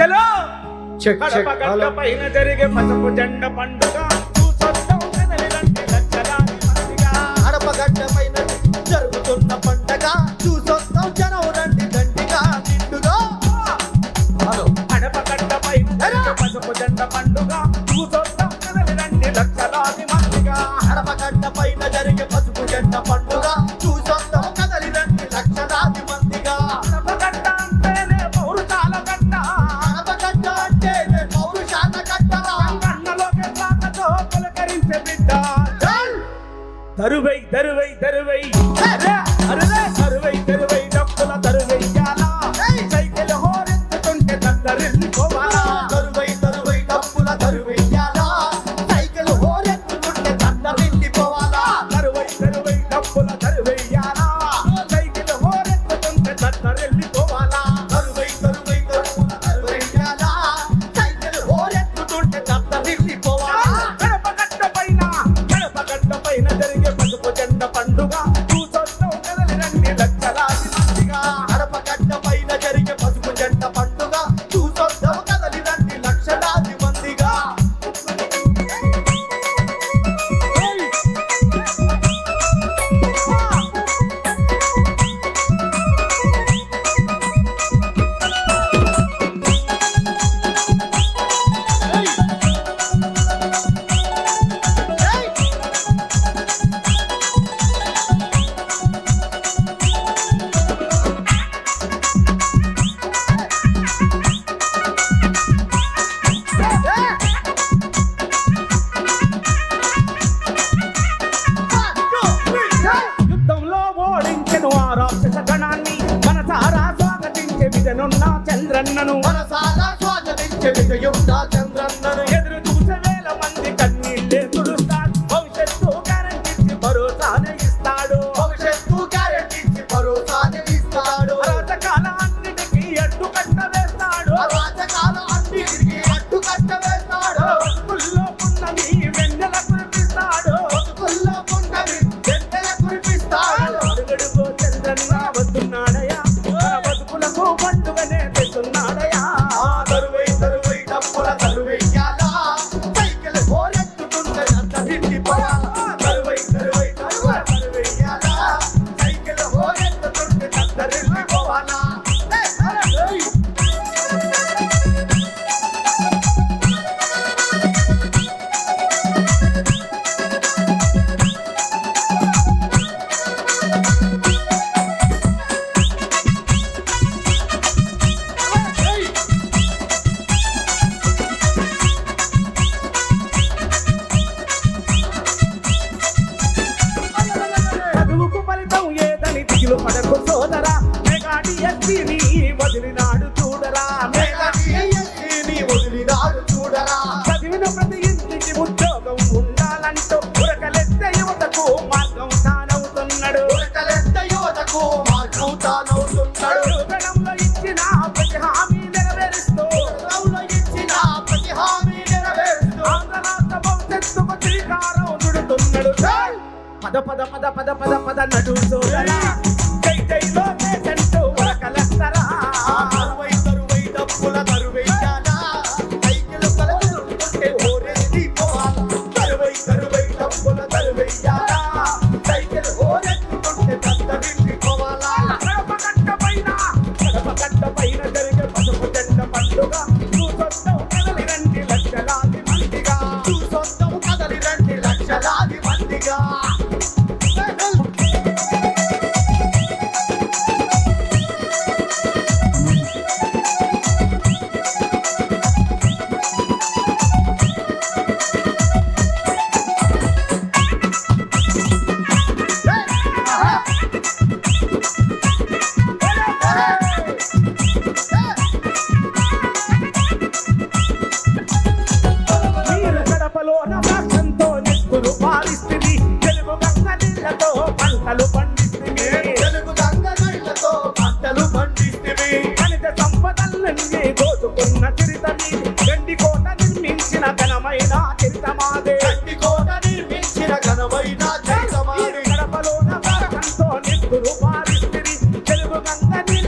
చలో. కడప గడ్డ పైన జరిగే పసుపు జెండ పండుగ. మందిగా. అడపగడ్డ పైన జరుగుతున్న పండగ. తరువై తరువై తరువై. అరే, అరే, తరువై తరువై డప్పుల తరువెయ్యాలా సైకిల్ హోరెత్తుతుంటే దద్దరిల్లిపోవాలా తరువై తరువై డప్పుల తరువెయ్యాలా సైకిల్ హోరెత్తుకుంటే దండ వెళ్ళిపోవాలా తరువై తరువై డప్పుల తరువెయ్యాలా సైకిల్ హోరెత్తుతుంటే దద్దరిల్లిపోవాలా తరువై తరువై డప్పుల తరువెయ్యాలా సైకిల్ హోరెత్తుకుంటే దండ వెళ్ళిపోవాలా గడప ఆ గణాన్ని మనసారా స్వాగతించే విధనున్న చంద్రన్నను మనసారా స్వాగతించే విజయం మెగాడి ఎస్పీని వదిలినాడు చూడరా. నీ వదిలినాడు చూడరా. చదివిన ప్రతి ఇంటికి ఉద్యోగం ఉండాలంటూ ఉరకలెత్తే యువతకు మార్గం తానవుతున్నాడు ఉరకలెత్త యువతకు మార్గం తానవుతున్నాడు గణంలో ఇచ్చిన ప్రతి హామీ నెరవేరుస్తూ. రౌలో ఇచ్చిన ప్రతి హామీ నెరవేరుస్తూ. ఆంధ్ర రాష్ట్ర భవిష్యత్తుకు శ్రీకారం చుడుతున్నాడు. పద పద పద పద పద పద నడు సోదరా.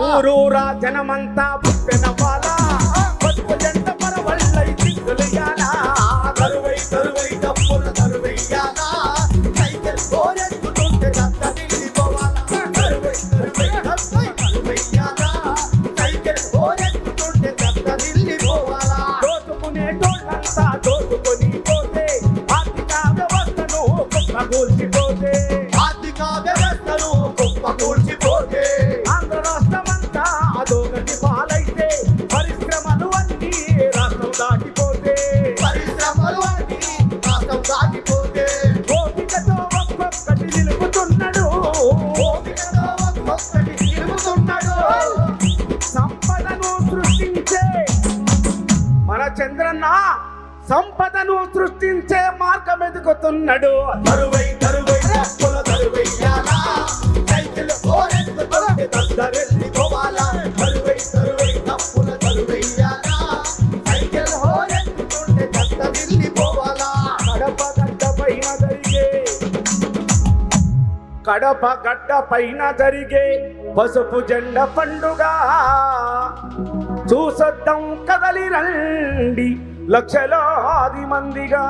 ఊరూరా జనమంతా పుట్టిన వాళ్ళ బతుకు జంట పరవల్లై దిగులుగానా కరువై కరువైతా చంద్రన్న సంపదను సృష్టించే మార్గం ఎదుగుతున్నాడు. తరువై తరువై డప్పుల తరువెయ్యాలా తరువై తరువై కడప గడ్డ పైన జరిగే కడప గడ్డ పైన జరిగే పసుపు జెండ పండుగ. చూసొద్దాం కదలి రండి లక్షలాది మందిగా.